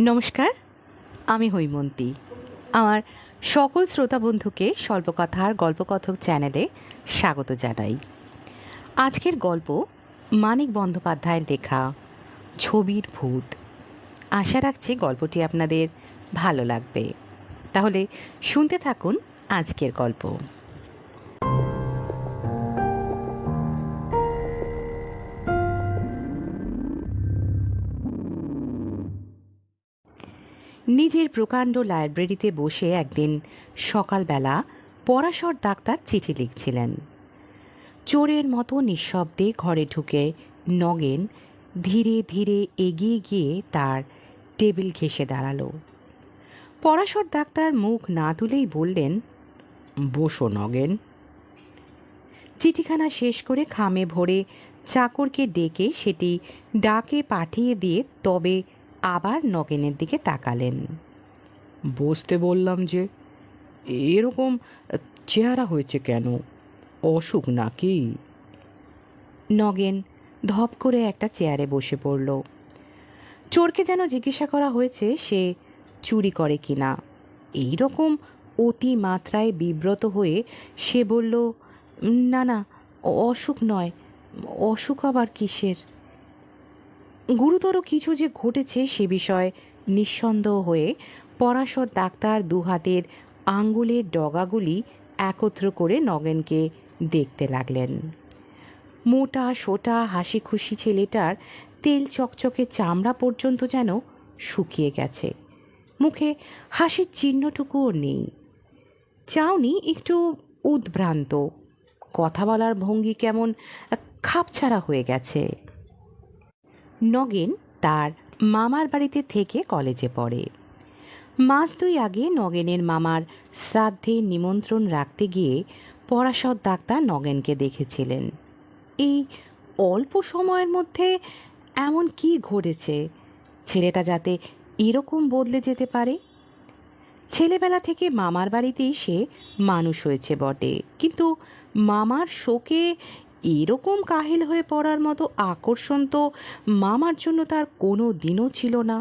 নমস্কার, আমি হৈমন্তী। আমার সকল শ্রোতা বন্ধুকে স্বল্পকথার গল্পকথক চ্যানেলে স্বাগত জানাই। আজকের গল্প মানিক বন্দ্যোপাধ্যায়ের লেখা, ছবির ভূত। আশা রাখছি গল্পটি আপনাদের ভালো লাগবে। তাহলে শুনতে থাকুন আজকের গল্প। নিজের প্রকাণ্ড লাইব্রেরিতে বসে একদিন সকালবেলা পরাশর ডাক্তার চিঠি লিখছিলেন। চোরের মতো নিঃশব্দে ঘরে ঢুকে নগেন ধীরে ধীরে এগিয়ে গিয়ে তার টেবিল ঘেঁষে দাঁড়াল। পরাশর ডাক্তার মুখ না তুলেই বললেন, বসো নগেন। চিঠিখানা শেষ করে খামে ভরে চাকরকে ডেকে সেটি ডাকে পাঠিয়ে দিয়ে তবে আবার নগেনের দিকে তাকালেন। বসতে বললাম যে এরকম চেহারা হয়েছে কেন? অসুখ নাকি? নগেন ধপ করে একটা চেয়ারে বসে পড়ল। চোরকে যেন জিজ্ঞাসা করা হয়েছে সে চুরি করে কিনা। এই রকম অতি মাত্রায় বিব্রত হয়ে সে বলল না না অসুখ নয় অসুখ আবার কিসের? গুরুতর কিছু যে ঘটেছে সে বিষয়ে নিঃসন্দেহ হয়ে পরাশর ডাক্তার দুহাতের আঙ্গুলের ডগাগুলি একত্র করে নগেনকে দেখতে লাগলেন। মোটা, সোটা হাসি খুশি ছেলেটার তেল চকচকে চামড়া পর্যন্ত যেন শুকিয়ে গেছে। মুখে হাসির চিহ্নটুকুও নেই। চাউনি একটু উদ্ভ্রান্ত। কথা বলার ভঙ্গি কেমন খাপছাড়া হয়ে গেছে। নগেন তার মামার বাড়িতে থেকে কলেজে পড়ে। মাস দুই আগে নগেনের মামার শ্রাদ্ধে নিমন্ত্রণ রাখতে গিয়ে পরাশর ডাক্তার নগেনকে দেখেছিলেন। এই অল্প সময়ের মধ্যে এমন কি ঘটেছে? ছেলেটা যাতে এরকম বদলে যেতে পারে? ছেলেবেলা থেকে মামার বাড়িতেই সে মানুষ হয়েছে বটে। কিন্তু মামার শোকে এরকম কাহিল হয়ে পড়ার মতো আকর্ষণ তো মামার জন্য তার কোনো দিনও ছিল না।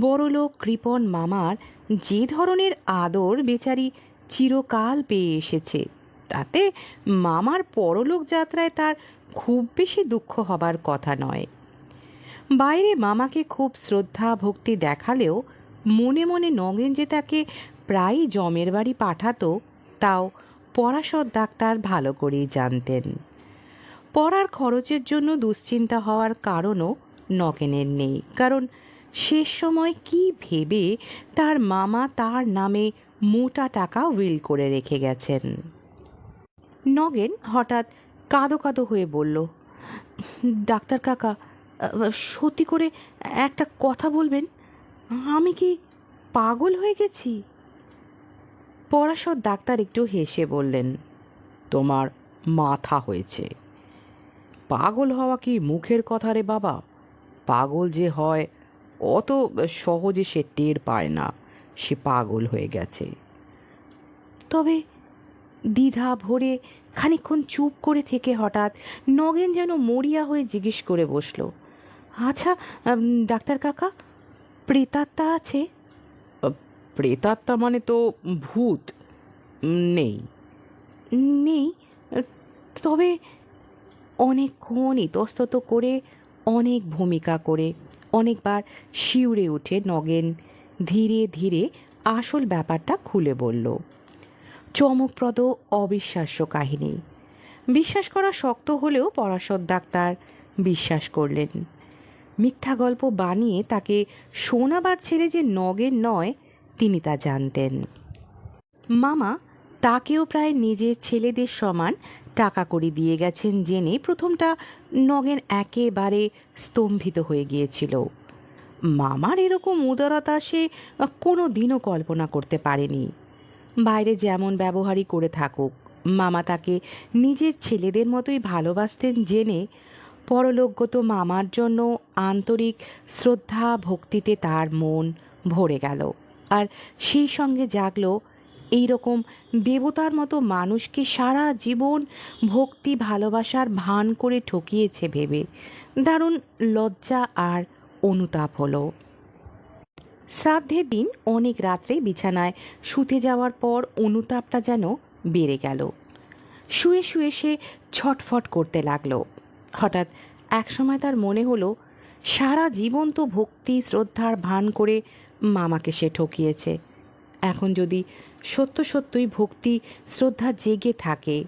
বড়লোক কৃপণ মামার যে ধরনের আদর বেচারি চিরকাল পেয়ে এসেছে, তাতে মামার পরলোক যাত্রায় তার খুব বেশি দুঃখ হবার কথা নয়। বাইরে মামাকে খুব শ্রদ্ধা ভক্তি দেখালেও মনে মনে নগেন যে তাকে প্রায়ই জমের বাড়ি পাঠাতো, তাও পরাশর ডাক্তার ভালো করেই জানতেন। পড়ার খরচের জন্য দুশ্চিন্তা হওয়ার কারণও নগেনের নেই। কারণ শেষ সময় কি ভেবে তার মামা তার নামে মোটা টাকা উইল করে রেখে গেছেন। নগেন হঠাৎ কাঁদো কাঁদো হয়ে বলল, ডাক্তার কাকা, সত্যি করে একটা কথা বলবেন? আমি কি পাগল হয়ে গেছি? পরাশর ডাক্তার একটু হেসে বললেন, তোমার মাথা হয়েছে। পাগল হওয়া কি মুখের কথা রে বাবা? পাগল যে হয় অত সহজে সে টের পায় না সে পাগল হয়ে গেছে। তবে দ্বিধা ভরে খানিক্ষণ চুপ করে থেকে হঠাৎ নগেন যেন মরিয়া হয়ে জিজ্ঞেস করে বসল আচ্ছা ডাক্তার কাকা প্রেতাত্মা আছে? প্রেতাত্মা মানে তো ভূত। নেই। নেই? তবে অনেকক্ষণ ইতস্তত করে অনেক ভূমিকা করে, অনেকবার শিউরে উঠে নগেন ধীরে ধীরে আসল ব্যাপারটা খুলে বলল, চমকপ্রদ অবিশ্বাস্য কাহিনী। বিশ্বাস করা শক্ত হলেও পরাশর ডাক্তার বিশ্বাস করলেন। মিথ্যা গল্প বানিয়ে তাকে শোনাবার ছেড়ে যে নগেন নয়, তিনি তা জানতেন। মামা তাকেও প্রায় নিজের ছেলেদের সমান টাকা করে দিয়ে গেছেন জেনে প্রথমটা নগেন একেবারে স্তম্ভিত হয়ে গিয়েছিল। মামার এরকম উদারতা সে কোনো দিনও কল্পনা করতে পারেনি। বাইরে যেমন ব্যবহারই করে থাকুক, মামা তাকে নিজের ছেলেদের মতোই ভালোবাসতেন জেনে পরলোকগত মামার জন্য আন্তরিক শ্রদ্ধা, ভক্তিতে তার মন ভরে গেল। আর সেই সঙ্গে জাগলো এই রকম দেবতার মতো মানুষকে সারা জীবন ভক্তি ভালোবাসার ভান করে ঠকিয়েছে ভেবে। দারুণ লজ্জা আর অনুতাপ হলো। শ্রাদ্ধের দিন অনেক রাত্রে বিছানায় শুতে যাওয়ার পর অনুতাপটা যেন বেড়ে গেল। শুয়ে শুয়ে সে ছটফট করতে লাগল। হঠাৎ একসময় তার মনে হলো, সারা জীবন তো ভক্তি, শ্রদ্ধার ভান করে মামাকে সে ঠকিয়েছে। এখন যদি সত্য সত্যই ভক্তি, শ্রদ্ধা জেগে থাকে।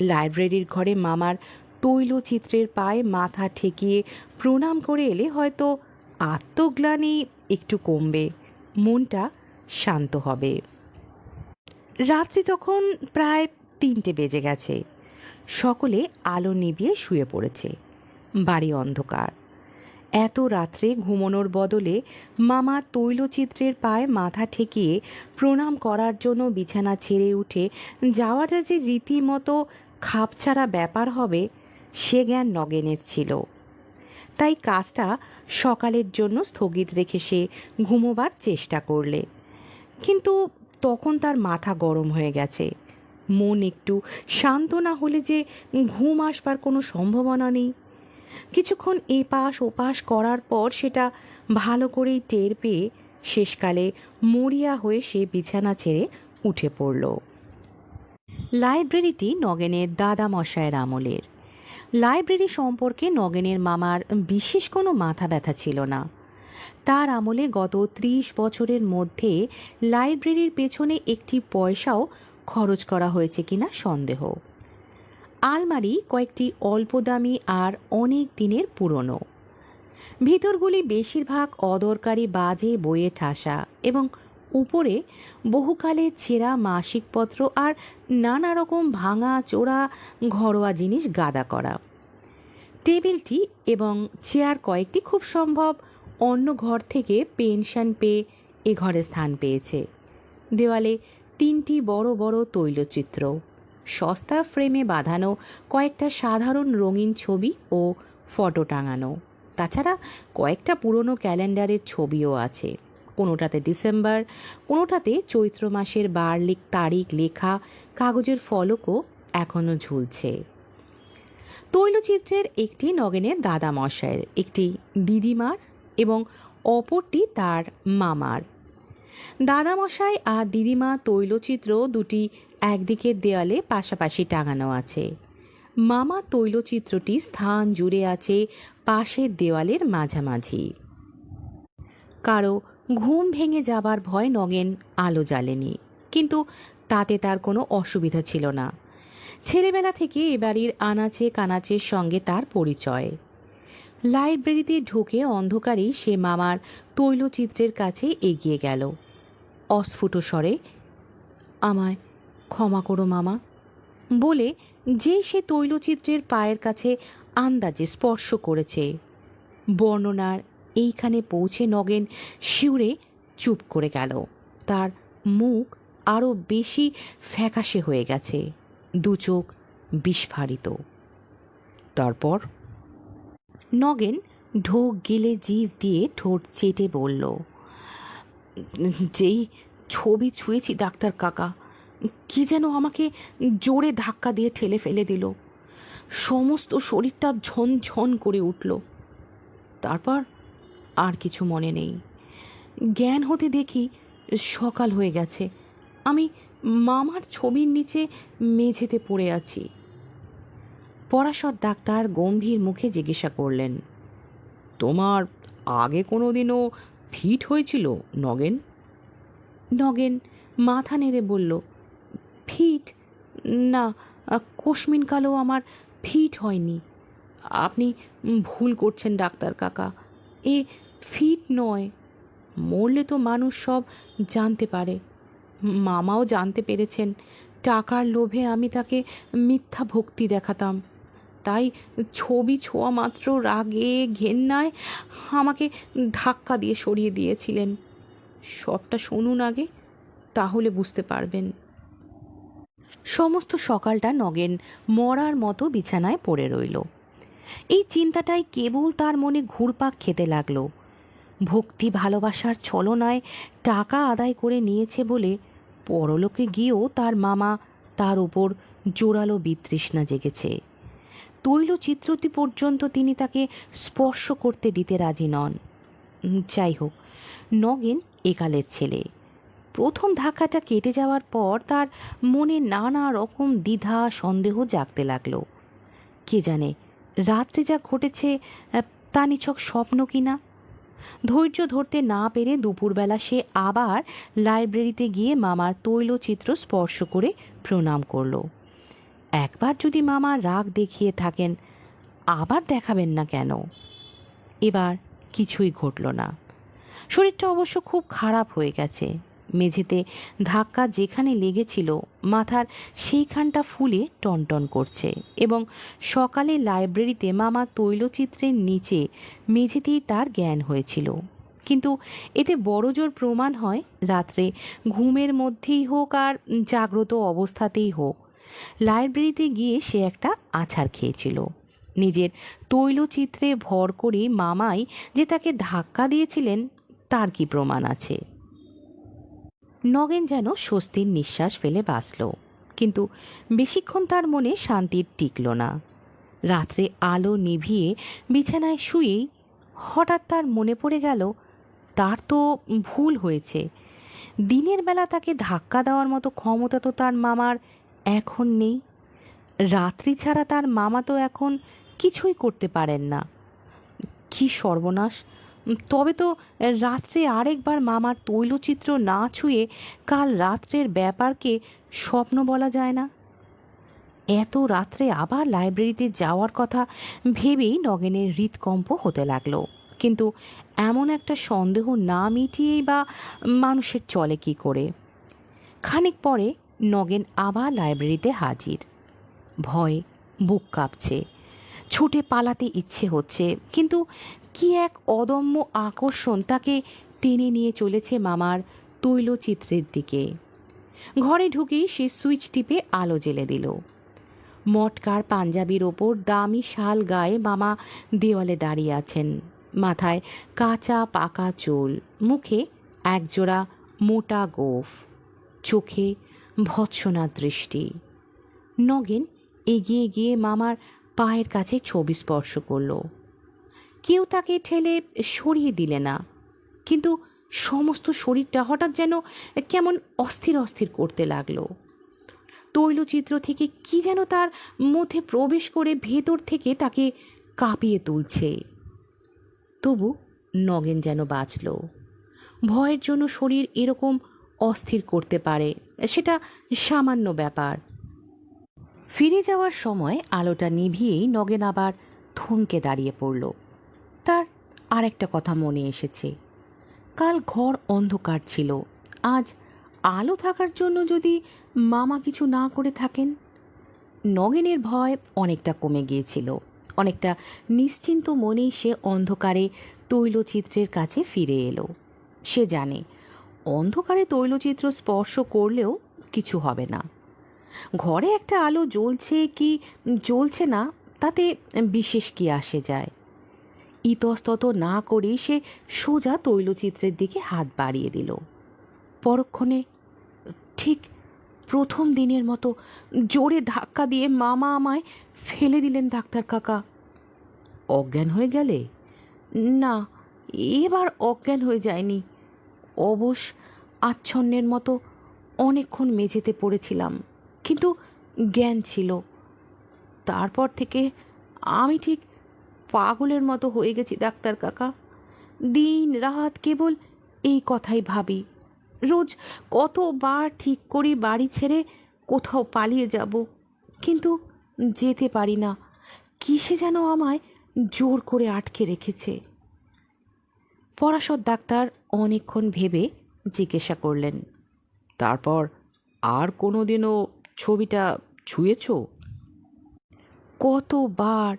লাইব্রেরির ঘরে মামার তৈলচিত্রের পায়ে মাথা ঠেকিয়ে প্রণাম করে এলে হয়তো আত্মগ্লানি একটু কমবে, মনটা শান্ত হবে। রাত্রি তখন প্রায় তিনটে বেজে গেছে। সকলে আলো নিভিয়ে শুয়ে পড়েছে। বাড়ি অন্ধকার। এত রাত্রে ঘুমোনোর বদলে মামা তৈলচিত্রের পায়ে মাথা ঠেকিয়ে প্রণাম করার জন্য বিছানা ছেড়ে উঠে যাওয়াটা যে রীতিমতো খাপছাড়া ব্যাপার হবে, সে জ্ঞান নগেনের ছিল। তাই কাজটা সকালের জন্য স্থগিত রেখে সে ঘুমোবার চেষ্টা করলে। কিন্তু তখন তার মাথা গরম হয়ে গেছে। মন একটু শান্ত না হলে যে ঘুম আসবার কোনো সম্ভাবনা নেই। কিছুক্ষণ এপাশ ওপাশ করার পর সেটা ভালো করেই টের পেয়ে শেষকালে মরিয়া হয়ে সে বিছানা ছেড়ে উঠে পড়ল। লাইব্রেরিটি নগেনের দাদা মশায়ের আমলের। লাইব্রেরি সম্পর্কে নগেনের মামার বিশেষ কোনো মাথা ব্যথা ছিল না। তার আমলে গত ত্রিশ বছরের মধ্যে লাইব্রেরির পেছনে একটি পয়সাও খরচ করা হয়েছে কিনা সন্দেহ। আলমারি কয়েকটি অল্প দামি আর অনেক দিনের পুরনো। ভিতরগুলি বেশিরভাগ অদরকারি বাজে বইয়ে ঠাসা এবং উপরে বহুকালে ছেঁড়া মাসিকপত্র আর নানা রকম ভাঙা চোরা ঘরোয়া জিনিস গাদা করা। টেবিলটি এবং চেয়ার কয়েকটি খুব সম্ভব অন্য ঘর থেকে পেনশন পেয়ে এ ঘরে স্থান পেয়েছে। দেওয়ালে তিনটি বড় বড় তৈলচিত্র। সস্তা ফ্রেমে বাঁধানো কয়েকটা সাধারণ রঙিন ছবি ও ফটো টাঙানো। তাছাড়া কয়েকটা পুরনো ক্যালেন্ডারের ছবিও আছে। কোনোটাতে ডিসেম্বর, কোনোটাতে চৈত্র মাসের বার তারিখ লেখা, কাগজের ফলকও এখনও ঝুলছে। তৈলচিত্রের একটি নগেনের দাদা মশাইয়ের একটি দিদিমার এবং অপরটি তার মামার। দাদামশাই আর দিদিমা তৈলচিত্র দুটি একদিকের দেয়ালে পাশাপাশি টাঙানো আছে। মামা তৈলচিত্রটি স্থান জুড়ে আছে পাশের দেওয়ালের মাঝামাঝি। কারও ঘুম ভেঙে যাবার ভয় নগেন আলো জ্বালেনি, কিন্তু তাতে তার কোনো অসুবিধা ছিল না। ছেলেবেলা থেকে এ আনাচে কানাচের সঙ্গে তার পরিচয়। লাইব্রেরিতে ঢুকে অন্ধকারেই সে মামার তৈলচিত্রের কাছে এগিয়ে গেল। অস্ফুট স্বরে, আমায় ক্ষমা করো মামা। বলে যে সে তৈলচিত্রের পায়ের কাছে আন্দাজে স্পর্শ করেছে। বর্ণনার এইখানে পৌঁছে নগেন শিউরে চুপ করে গেল। তার মুখ আরও বেশি ফ্যাকাশে হয়ে গেছে। দু চোখ বিস্ফারিত। তারপর নগেন ঢোক গিলে জিভ দিয়ে ঠোঁট চেটে বলল, যেই ছবি ছুঁয়েছি, ডাক্তার কাকা, কি যেন আমাকে জোরে ধাক্কা দিয়ে ঠেলে ফেলে দিল। সমস্ত শরীরটা ঝনঝন করে উঠল। তারপর আর কিছু মনে নেই। জ্ঞান হতে দেখি সকাল হয়ে গেছে। আমি মামার ছবির নিচে মেঝেতে পড়ে আছি। পরাশর ডাক্তার গম্ভীর মুখে জিজ্ঞাসা করলেন, তোমার আগে কোনো দিনও ফিট হয়েছিল, নগেন? নগেন মাথা নেড়ে বলল, ফিট? না কোশমিনকালেও আমার ফিট হয়নি। আপনি ভুল করছেন ডাক্তার কাকা। এ ফিট নয়, মরলে তো মানুষ সব জানতে পারে। মামাও জানতে পেরেছেন। টাকার লোভে আমি তাকে মিথ্যা ভক্তি দেখাতাম। তাই ছবি ছোঁয়া মাত্র রাগে, ঘেন্নায় আমাকে ধাক্কা দিয়ে সরিয়ে দিয়েছিলেন। সবটা শুনুন আগে, তাহলে বুঝতে পারবেন। সমস্ত সকালটা নগেন মরার মতো বিছানায় পড়ে রইল। এই চিন্তাটাই কেবল তার মনে ঘুরপাক খেতে লাগল। ভক্তি ভালোবাসার ছলনায় টাকা আদায় করে নিয়েছে বলে পরলোকে গিয়েও তার মামা তার উপর জোরালো বিতৃষ্ণা জেগেছে। তৈলচিত্রটি পর্যন্ত তিনি তাকে স্পর্শ করতে দিতে রাজি নন। যাই হোক, নগেন একালের ছেলে। প্রথম ধাক্কাটা কেটে যাওয়ার পর তার মনে নানা রকম দ্বিধা, সন্দেহ জাগতে লাগল। কে জানে রাত্রে যা ঘটেছে তা নিছক স্বপ্ন কিনা? ধৈর্য ধরতে না পেরে দুপুরবেলা সে আবার লাইব্রেরিতে গিয়ে মামার তৈলচিত্র স্পর্শ করে প্রণাম করল। একবার যদি মামা রাগ দেখিয়ে থাকেন, আবার দেখাবেন না কেন? এবার কিছুই ঘটল না। শরীরটা অবশ্য খুব খারাপ হয়ে গেছে। মেঝেতে ধাক্কা যেখানে লেগেছিল, মাথার সেইখানটা ফুলে টনটন করছে এবং সকালে লাইব্রেরিতে মামা তৈলচিত্রের নিচে মেঝেতেই তার জ্ঞান হয়েছিল। কিন্তু এতে বড়জোর প্রমাণ হয়, রাত্রে ঘুমের মধ্যেই হোক আর জাগ্রত অবস্থাতেই হোক। লাইব্রেরিতে গিয়ে সে একটা আছার খেয়েছিল। নিজের তৈলচিত্রে ভর করে মামাই যে তাকে ধাক্কা দিয়েছিলেন, তার কি প্রমাণ আছে? নগেন যেন স্বস্তির নিঃশ্বাস ফেলে বাঁচল, কিন্তু বেশিক্ষণ তার মনে শান্তির টিকল না। রাত্রে আলো নিভিয়ে বিছানায় শুয়েই হঠাৎ তার মনে পড়ে গেল, তার তো ভুল হয়েছে। দিনের বেলা তাকে ধাক্কা দেওয়ার মতো ক্ষমতা তো তার মামার এখন নেই। রাত্রি ছাড়া তার মামা তো এখন কিছুই করতে পারেন না। কি সর্বনাশ। তবে তো রাত্রে আরেকবার মামার তৈলচিত্র না ছুঁয়ে কাল রাত্রের ব্যাপারকে স্বপ্ন বলা যায় না। এত রাত্রে আবার লাইব্রেরিতে যাওয়ার কথা ভেবেই নগেনের হৃদকম্প হতে লাগল। কিন্তু এমন একটা সন্দেহ না মিটিয়েই বা মানুষের চলে কি করে? খানিক পরে নগেন আবার লাইব্রেরিতে হাজির। ভয় বুক কাঁপছে। ছুটে পালাতে ইচ্ছে হচ্ছে, কিন্তু কি এক অদম্য আকর্ষণ তাকে টেনে নিয়ে চলেছে মামার তৈলচিত্রের দিকে। ঘরে ঢুকেই সে সুইচ টিপে আলো জ্বেলে দিল। মটকার পাঞ্জাবির ওপর দামি শাল গায়ে মামা দেওয়ালে দাঁড়িয়ে আছেন। মাথায় কাঁচা পাকা চুল, মুখে একজোড়া মোটা গোফ, চোখে ভৎসনা দৃষ্টি। নগেন এগিয়ে গিয়ে মামার পায়ের কাছে ছবি স্পর্শ করল। কেউ তাকে ঠেলে সরিয়ে দিলে না, কিন্তু সমস্ত শরীরটা হঠাৎ যেন কেমন অস্থির অস্থির করতে লাগল। তৈলচিত্র থেকে কি যেন তার মধ্যে প্রবেশ করে ভেতর থেকে তাকে কাঁপিয়ে তুলছে। তবু নগেন যেন বাঁচল। ভয়ের জন্য শরীর এরকম অস্থির করতে পারে। সেটা সামান্য ব্যাপার। ফিরে যাওয়ার সময় আলোটা নিভিয়েই নগেন আবার থমকে দাঁড়িয়ে পড়ল। তার আরেকটা কথা মনে এসেছে। কাল ঘর অন্ধকার ছিল। আজ আলো থাকার জন্য যদি মামা কিছু না করে থাকেন? নগেনের ভয় অনেকটা কমে গিয়েছিল। অনেকটা নিশ্চিন্ত মনেই সে অন্ধকারে তৈলচিত্রের কাছে ফিরে এলো। সে জানে অন্ধকারে তৈলচিত্র স্পর্শ করলেও কিছু হবে না। ঘরে একটা আলো জ্বলছে কি জ্বলছে না, তাতে বিশেষ কি আসে যায়? ইতস্তত না করেই সে সোজা তৈলচিত্রের দিকে হাত বাড়িয়ে দিল। পরক্ষণে ঠিক প্রথম দিনের মতো জোরে ধাক্কা দিয়ে মামা আমায় ফেলে দিলেন ডাক্তার কাকা। অজ্ঞান হয়ে গেলে? না, এবার অজ্ঞান হয়ে যায়নি। অবশ, আচ্ছন্নের মতো অনেকক্ষণ মেঝেতে পড়েছিলাম, কিন্তু জ্ঞান ছিল। তারপর থেকে আমি ঠিক পাগলের মতো হয়ে গেছি, ডাক্তার কাকা। দিন রাত কেবল এই কথাই ভাবি। রোজ কতবার ঠিক করি বাড়ি ছেড়ে কোথাও পালিয়ে যাব, কিন্তু যেতে পারি না। কিসে যেন আমায় জোর করে আটকে রেখেছে। পরাশর ডাক্তার অনেকক্ষণ ভেবে জিজ্ঞাসা করলেন, তারপর আর কোনো দিনও ছবিটা ছুঁয়েছো? কতবার?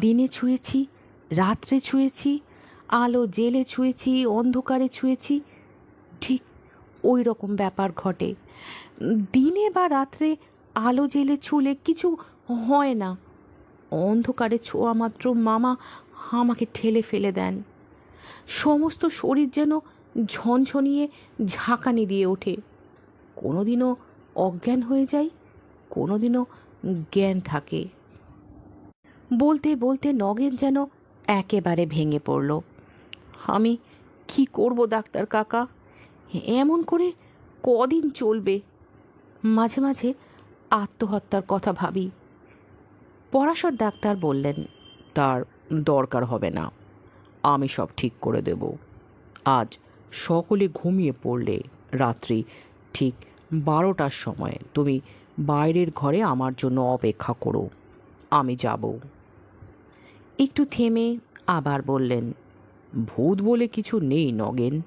দিনে ছুঁয়েছি, রাত্রে ছুঁয়েছি, আলো জেলে ছুঁয়েছি, অন্ধকারে ছুঁয়েছি। ঠিক ওই রকম ব্যাপার ঘটে। দিনে বা রাত্রে আলো জেলে ছুলে কিছু হয় না। অন্ধকারে ছোঁয়া মাত্র মামা আমাকে ঠেলে ফেলে দেন। সমস্ত শরীর যেন ঝনঝনিয়ে ঝাঁকানি দিয়ে ওঠে। কোনোদিনও অজ্ঞান হয়ে যায় কোনোদিনও জ্ঞান থাকে। বলতে বলতে নগেন যেন একেবারে ভেঙে পড়ল। আমি কি করব ডাক্তার কাকা? এমন করে কদিন চলবে? মাঝে মাঝে আত্মহত্যার কথা ভাবি। পরাশর ডাক্তার বললেন, তার দরকার হবে না। আমি সব ঠিক করে দেব। আজ সকলে ঘুমিয়ে পড়লে রাত্রি ঠিক বারোটার সময় তুমি বাইরের ঘরে আমার জন্য অপেক্ষা করো, আমি যাব। একটু থেমে আবার বললেন, ভূত বলে কিছু নেই নগেন।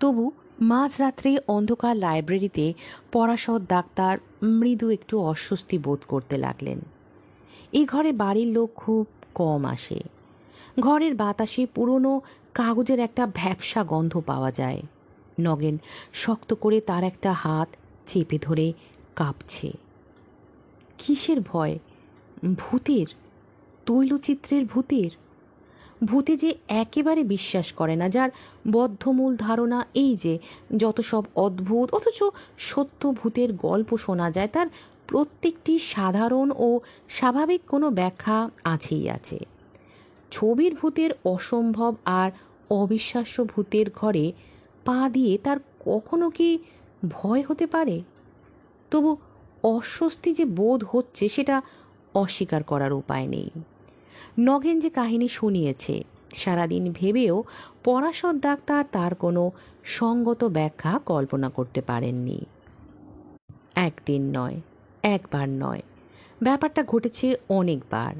তবু মাঝরাত্রে অন্ধকার লাইব্রেরিতে পরাশর ডাক্তার মৃদু একটু অস্বস্তি বোধ করতে লাগলেন। এই ঘরে বাড়ির লোক খুব কম আসে। ঘরের বাতাসে পুরনো কাগজের একটা ভ্যাপসা গন্ধ পাওয়া যায়। নগেন শক্ত করে তার একটা হাত চেপে ধরে কাঁপছে। কিসের ভয়? ভূতের? তৈলচিত্রের ভূতের? ভূতে যে একেবারে বিশ্বাস করে না, যার বদ্ধমূল ধারণা এই যে, যত সব অদ্ভুত, অথচ সত্য ভূতের গল্প শোনা যায়, তার প্রত্যেকটি সাধারণ ও স্বাভাবিক কোনো ব্যাখ্যা আছেই আছে। ছবির ভূতের অসম্ভব আর অবিশ্বাস্য ভূতের ঘরে পা দিয়ে তার কখনো কি ভয় হতে পারে? তবু অস্বস্তি যে বোধ হচ্ছে সেটা অস্বীকার করার উপায় নেই। নগেন যে কাহিনী শুনিয়েছে, সারাদিন ভেবেও পরাশর ডাক্তার তার কোনো সঙ্গত ব্যাখ্যা কল্পনা করতে পারেননি। একদিন নয়, একবার নয়। ব্যাপারটা ঘটেছে অনেকবার।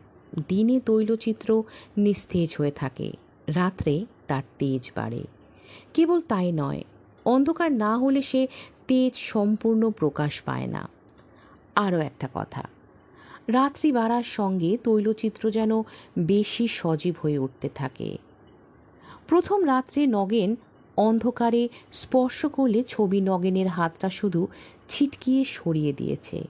দিনে তৈলচিত্র নিস্তেজ হয়ে থাকে, রাত্রে তার তেজ বাড়ে। কেবল তাই নয়, অন্ধকার না হলে সে তেজ সম্পূর্ণ প্রকাশ পায় না। আরও একটা কথা রাত্রি বাড়ার সঙ্গে তৈলচিত্র যেন বেশি সজীব হয়ে উঠতে থাকে। প্রথম রাত্রে নগেন অন্ধকারে স্পর্শ করলে ছবি নগেনের হাতটা শুধু ছিটকিয়ে সরিয়ে দিয়েছে।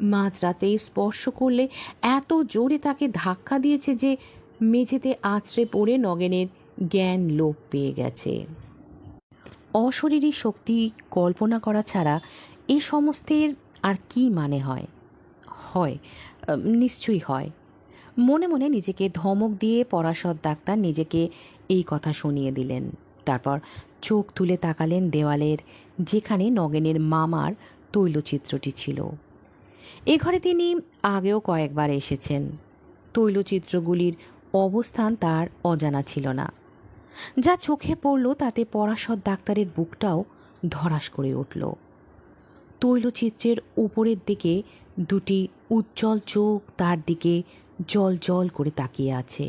মাঝরাতে স্পর্শ করলে এত জোরে তাকে ধাক্কা দিয়েছে যে মেঝেতে আছড়ে পড়ে নগেনের জ্ঞান লোপ পেয়ে গেছে। অশরীরী শক্তি কল্পনা করা ছাড়া এ সমস্তের আর কি মানে হয়? হয় নিশ্চয়ই হয়। মনে মনে নিজেকে ধমক দিয়ে পরাশর ডাক্তার নিজেকে এই কথা শুনিয়ে দিলেন। তারপর চোখ তুলে তাকালেন দেওয়ালের, যেখানে নগেনের মামার তৈলচিত্রটি ছিল। এ ঘরে তিনি আগেও কয়েকবার এসেছেন। তৈলচিত্রগুলির অবস্থান তার অজানা ছিল না। যা চোখে পড়ল তাতে পরাশর ডাক্তারের বুকটাও ধরাস করে উঠল। তৈলচিত্রের উপরের দিকে দুটি উজ্জ্বল চোখ তার দিকে জল জল করে তাকিয়ে আছে।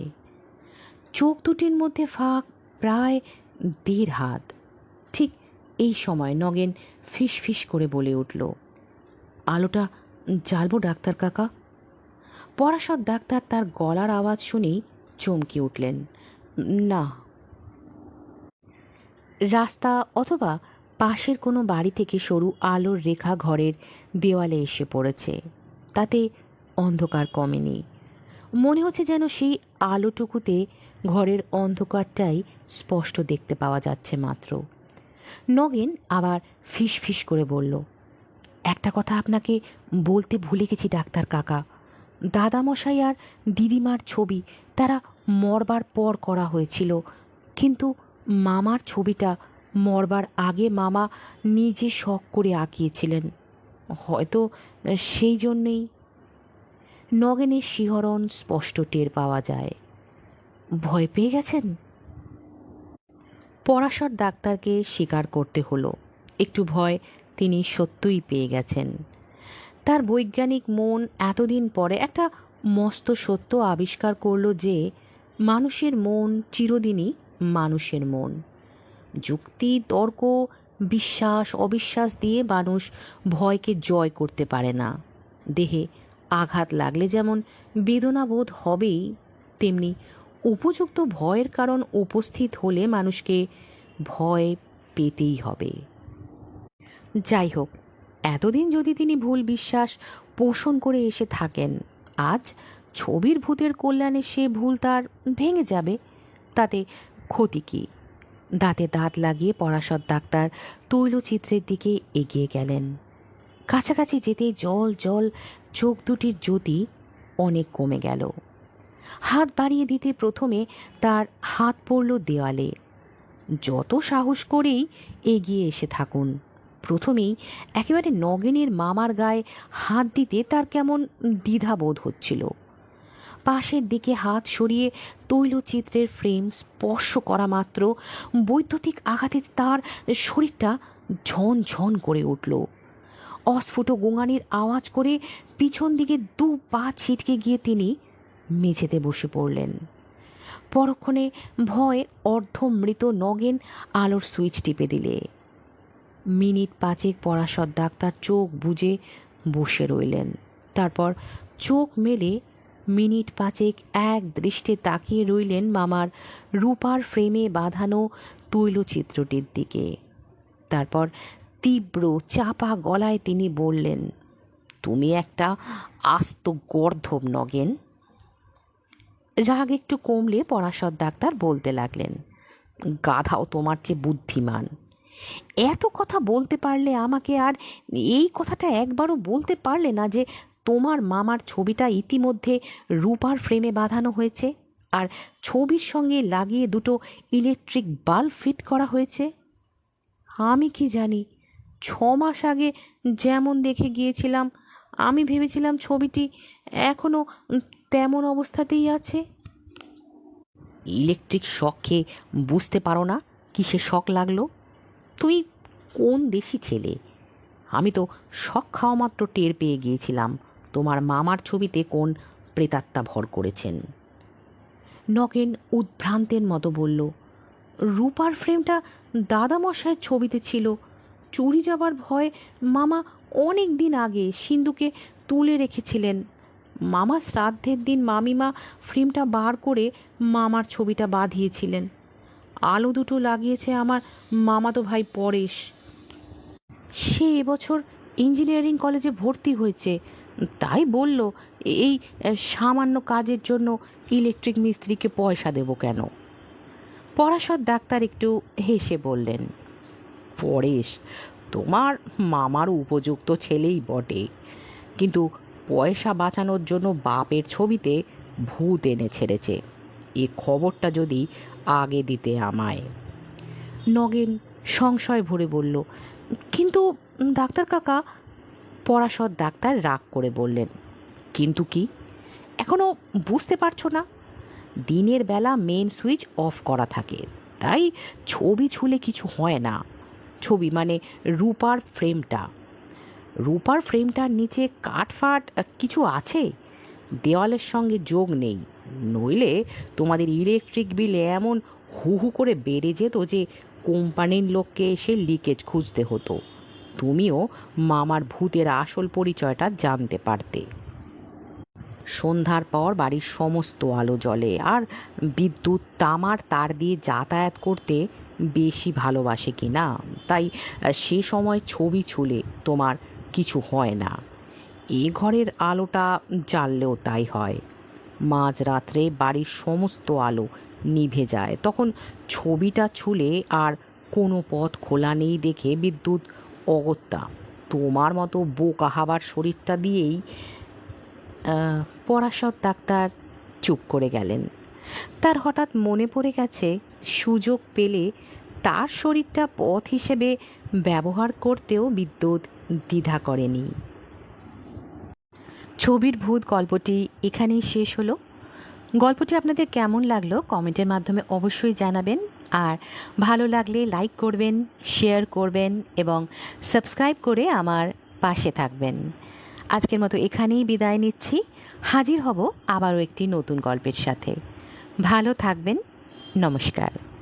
চোখ দুটির মধ্যে ফাঁক প্রায় দেড় হাত। ঠিক এই সময় নগেন ফিস ফিস করে বলে উঠল, আলোটা জ্বালবো ডাক্তার কাকা। পরাশর ডাক্তার তার গলার আওয়াজ শুনেই চমকে উঠলেন। না। রাস্তা অথবা পাশের কোনো বাড়ি থেকে সরু আলোর রেখা ঘরের দেওয়ালে এসে পড়েছে। তাতে অন্ধকার কমেনি। মনে হচ্ছে যেন সেই আলোটুকুতে ঘরের অন্ধকারটাই স্পষ্ট দেখতে পাওয়া যাচ্ছে মাত্র। নগেন আবার ফিস ফিস করে বলল একটা কথা আপনাকে বলতে ভুলে গেছি, ডাক্তার কাকা। দাদামশাই আর দিদিমার ছবি তারা মরবার পর করা হয়েছিল। কিন্তু মামার ছবিটা মরবার আগে মামা নিজে শখ করে আঁকিয়েছিলেন। হয়তো সেই জন্যেই নগেনের শিহরণ স্পষ্ট টের পাওয়া যায়। ভয় পেয়ে গেছেন? পরাশর ডাক্তারকে স্বীকার করতে হলো। একটু ভয় তিনি সত্যই পেয়ে গেছেন। তার বৈজ্ঞানিক মন এতদিন পরে একটা মস্ত সত্য আবিষ্কার করল যে, মানুষের মন চিরদিনই মানুষের মন। যুক্তি, তর্ক, বিশ্বাস, অবিশ্বাস দিয়ে মানুষ ভয়কে জয় করতে পারে না। দেহে আঘাত লাগলে যেমন বেদনাবোধ হবেই, তেমনি উপযুক্ত ভয়ের কারণ উপস্থিত হলে মানুষকে ভয় পেতেই হবে। যাই হোক এতদিন যদি তিনি ভুল বিশ্বাস পোষণ করে এসে থাকেন, আজ ছবির ভূতের কল্যাণে সে ভুল তার ভেঙে যাবে, তাতে ক্ষতি কী? দাঁতে দাঁত লাগিয়ে পরাশর ডাক্তার তৈলচিত্রের দিকে এগিয়ে গেলেন। কাছাকাছি যেতে জল জল, চোখ দুটির জ্যোতি অনেক কমে গেল। হাত বাড়িয়ে দিতে প্রথমে তার হাত পড়ল দেওয়ালে। যত সাহস করেই এগিয়ে এসে থাকুন। প্রথমেই একেবারে নগেনের মামার গায়ে হাত দিতে তার কেমন দ্বিধাবোধ হচ্ছিল। পাশের দিকে হাত সরিয়ে তৈলচিত্রের ফ্রেম স্পর্শ করা মাত্র বৈদ্যুতিক আঘাতে তার শরীরটা ঝন ঝন করে উঠল। অস্ফুট গোঙানির আওয়াজ করে পিছন দিকে দু পা ছিটকে গিয়ে তিনি মেঝেতে বসে পড়লেন। পরক্ষণে ভয়ে অর্ধমৃত নগেন আলোর সুইচ টিপে দিলে। মিনিট পাঁচেক পরাশর ডাক্তার চোখ বুজে বসে রইলেন। তারপর চোখ মেলে মিনিট পাঁচেক এক দৃষ্টে তাকিয়ে রইলেন মামার রূপার ফ্রেমে বাঁধানো তৈলচিত্রটির দিকে। তারপর তীব্র, চাপা গলায় তিনি বললেন, তুমি একটা আস্ত গর্ধব নগেন। রাগ একটু কমলে পরাশর ডাক্তার বলতে লাগলেন, গাধাও তোমার চেয়ে বুদ্ধিমান। এত কথা বলতে পারলে আমাকে আর এই কথাটা একবারও বলতে পারলে না যে তোমার মামার ছবিটা ইতিমধ্যে রূপার ফ্রেমে বাঁধানো হয়েছে? আর ছবির সঙ্গে লাগিয়ে দুটো ইলেকট্রিক বাল্ব ফিট করা হয়েছে? আমি কি জানি, ছ মাস আগে যেমন দেখে গিয়েছিলাম, আমি ভেবেছিলাম ছবিটি এখনও তেমন অবস্থাতেই আছে। ইলেকট্রিক শক খেয়ে বুঝতে পারো না? কিসে শখ লাগল? তুই কোন দেশি ছেলে? আমি তো শখ খাওয়া মাত্র টের পেয়ে গিয়েছিলাম। তোমার মামার ছবিতে কোন প্রেতাত্মা ভর করেছেন? নগেন উদ্ভ্রান্তের মতো বলল, রূপার ফ্রেমটা দাদামশায়ের ছবিতে ছিল। চুরি যাবার ভয় মামা অনেক দিন আগে সিন্ধুকে তুলে রেখেছিলেন। মামা শ্রাদ্ধের দিন মামিমা ফ্রেমটা বার করে মামার ছবিটা বাঁধিয়েছিলেন। আলো দুটো লাগিয়েছে আমার মামাতো ভাই পরেশ। সে এবছর ইঞ্জিনিয়ারিং কলেজে ভর্তি হয়েছে। তাই বলল, এই সামান্য কাজের জন্য ইলেকট্রিক মিস্ত্রিকে পয়সা দেব কেন? পরাশর ডাক্তার একটু হেসে বললেন, পরেশ, তোমার মামার উপযুক্ত ছেলেই বটে। কিন্তু পয়সা বাঁচানোর জন্য বাপের ছবিতে ভূত এনে ছেড়েছে। এ খবরটা যদি আগে দিতে আমায়। নগেন সংশয় ভরে বলল, কিন্তু ডাক্তার কাকা, পরাশর ডাক্তার রাগ করে বললেন, কিন্তু কি? এখনও বুঝতে পারছ না? দিনের বেলা মেন সুইচ অফ করা থাকে, তাই ছবি ছুলে কিছু হয় না। ছবি মানে রূপার ফ্রেমটা রূপার ফ্রেমটার নিচে কাঠফাট কিছু আছে? দেওয়ালের সঙ্গে যোগ নেই। নইলে তোমাদের ইলেকট্রিক বিল এমন হু হু করে বেড়ে যেত যে কোম্পানির লোককে এসে লিকেজ খুঁজতে হতো। তুমিও মামার ভূতের আসল পরিচয়টা জানতে পারতে। সন্ধ্যার পর বাড়ির সমস্ত আলো জ্বলে আর বিদ্যুৎ তামার তার দিয়ে যাতায়াত করতে বেশি ভালোবাসে কি না তাই সে সময় ছবি ছুলে তোমার কিছু হয় না। এ ঘরের আলোটা জ্বাললেও তাই হয়। মাঝরাত্রে বাড়ির সমস্ত আলো নিভে যায়। তখন ছবিটা ছুলে আর কোনো পথ খোলা নেই দেখে বিদ্যুৎ, অগত্যা, তোমার মতো বোকা হাবার শরীরটা দিয়েই পরাশর ডাক্তার চুপ করে গেলেন। তার হঠাৎ মনে পড়ে গেছে, সুযোগ পেলে তার শরীরটা পথ হিসেবে ব্যবহার করতেও বিদ্যুৎ দ্বিধা করেনি। ছবির ভূত গল্পটি এখানেই শেষ হলো। গল্পটি আপনাদের কেমন লাগল কমেন্টের মাধ্যমে অবশ্যই জানাবেন। আর ভালো লাগলে লাইক করবেন, শেয়ার করবেন এবং সাবস্ক্রাইব করে আমার পাশে থাকবেন। আজকের মতো এখানেই বিদায় নিচ্ছি। হাজির হব আবারও একটি নতুন গল্পের সাথে। ভালো থাকবেন। নমস্কার।